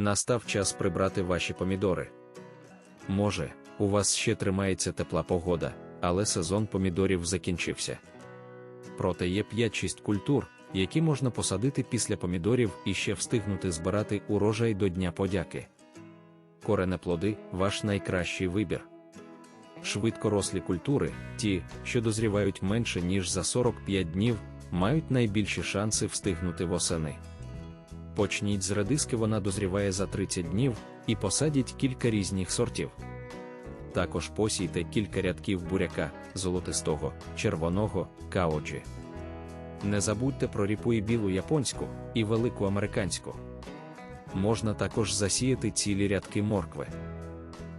Настав час прибрати ваші помідори. Може, у вас ще тримається тепла погода, але сезон помідорів закінчився. Проте є 5-6 культур, які можна посадити після помідорів і ще встигнути збирати урожай до Дня подяки. Коренеплоди ваш найкращий вибір. Швидкорослі культури, ті, що дозрівають менше ніж за 45 днів, мають найбільші шанси встигнути восени. Почніть з редиски, вона дозріває за 30 днів, і посадіть кілька різних сортів. Також посійте кілька рядків буряка, золотистого, червоного, каоджі. Не забудьте про ріпу і білу японську, і велику американську. Можна також засіяти цілі рядки моркви.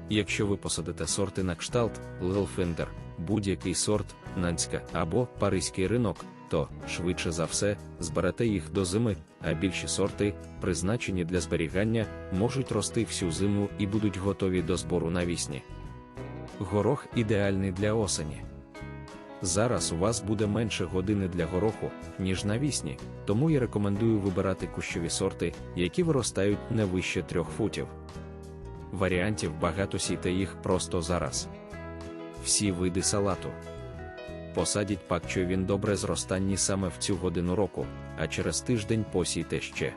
Якщо ви посадите сорти на кшталт, Лилфендер, будь-який сорт, нанська або паризький ринок, то, швидше за все, зберете їх до зими, а більші сорти, призначені для зберігання, можуть рости всю зиму і будуть готові до збору навісні. Горох ідеальний для осені. Зараз у вас буде менше години для гороху, ніж навісні, тому я рекомендую вибирати кущові сорти, які виростають не вище трьох футів. Варіантів багато сійте їх просто зараз. Всі види салату. Посадіть пакчо він добре зростанні саме в цю годину року, а через тиждень посійте ще.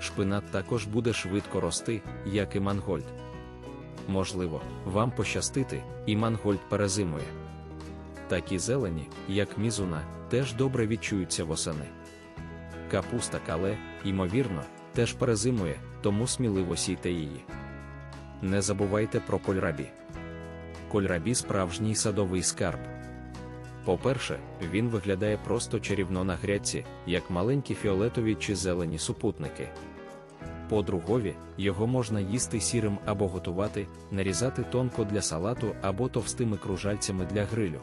Шпинат також буде швидко рости, як і мангольд. Можливо, вам пощастити, і мангольд перезимує. Такі зелені, як мізуна, теж добре відчуються восени. Капуста кале, ймовірно, теж перезимує, тому сміливо сійте її. Не забувайте про кольрабі. Кольрабі справжній садовий скарб. По-перше, він виглядає просто чарівно на грядці, як маленькі фіолетові чи зелені супутники. По-другові, його можна їсти сірим або готувати, нарізати тонко для салату або товстими кружальцями для грилю.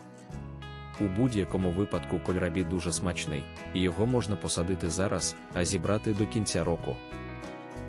У будь-якому випадку кольрабі дуже смачний, і його можна посадити зараз, а зібрати до кінця року.